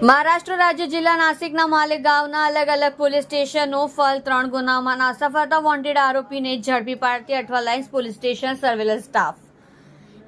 મહારાષ્ટ્ર રાજ્ય જિલ્લા નાસિકના માલેગાંવના અલગ અલગ પોલીસ સ્ટેશનો ફલ ત્રણ ગુનામાં ફરતા વોન્ટેડ આરોપીને ઝડપી પાડતી Athwa lines police station surveillance staff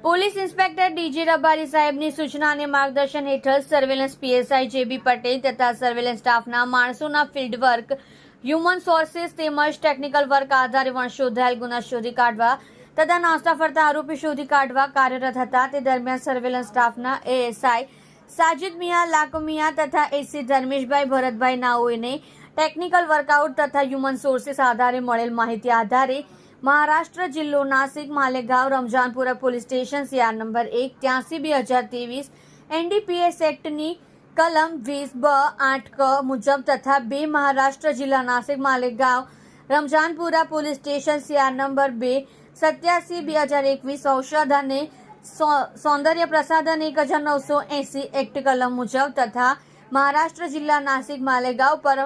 police inspector DG Rabari સાહેબની સૂચના અને માર્ગદર્શન હેઠળ સર્વેલન્સ પીએસઆઈ જેબી પટેલ તથા સર્વેલન્સ સ્ટાફના માણસોના ફિલ્ડ વર્ક હ્યુમન સોર્સિસ તેમજ ટેકનિકલ વર્ક આધારે વણ શોધાયેલ ગુના શોધી કાઢવા તથા નાસ્તા ફરતા આરોપી શોધી કાઢવા કાર્યરત હતા. તે દરમિયાન સર્વેલન્સ સ્ટાફના એએસઆઈ સાજિદ મિયા લાકો મિયા તથા એસી ધર્મેશભાઈ ભરતભાઈ નાઓને ટેકનિકલ વર્કઆઉટ તથા હ્યુમન સોર્સિસ આધારે મળેલ માહિતી આધારે મહારાષ્ટ્ર જિલ્લો Nashik, Malegaon Ramzanpura police station CR number એક, ત્યાંસી બે હજાર ત્રેવીસ એનડીપીએસ એક્ટની કલમ વીસ, બ, આઠ, ક મુજબ તથા બે મહારાષ્ટ્ર જિલ્લા Nashik, Malegaon Ramzanpura police station CR number બે, સત્યાસી બે હજાર એકવીસ ઔષધ અને સૌંદર્ય પ્રસાધન એક હજાર નવસો એસી એક્ટ કલમ મુજબ તથા મહારાષ્ટ્ર જિલ્લા નાસિક માલેગાંવ પર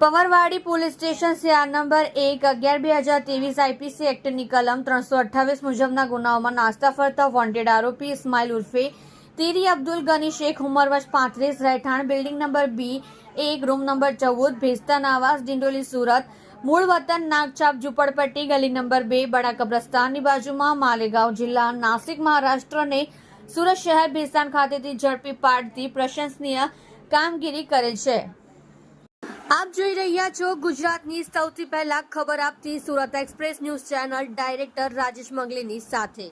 Pawarwadi police station CR number એક અગિયાર બે હજાર ત્રેવીસ આઈપીસી એક્ટની કલમ ત્રણસો અઠ્ઠાવીસ મુજબના ગુનાઓમાં નાસ્તા ફરતા વોન્ટેડ આરોપી ઇસ્માઇલ ઉર્ફે તીરી અબ્દુલ ગની શેખ ઉંમર વર્ષ પાંત્રીસ રહેઠાણ બિલ્ડિંગ નંબર બી એક રૂમ નંબર ચૌદ ભેસ્તાન આવાસ ડિંડોલી સુરત મૂળ વતન નાગછાપ ઝુંપડપટ્ટી ગલી નંબર બે બડા કબ્રસ્તાનની બાજુમાં માલેગાંવ જિલ્લા નાસિક મહારાષ્ટ્રને સુરત શહેર ભેસ્તાન ખાતેથી ઝડપી પાડતી પ્રશંસનીય કામગીરી કરે છે. આપ જોઈ રહ્યા છો ગુજરાતની સૌથી પહેલા ખબર આપતી Surat express news channel director Rajesh મંગલીની સાથે.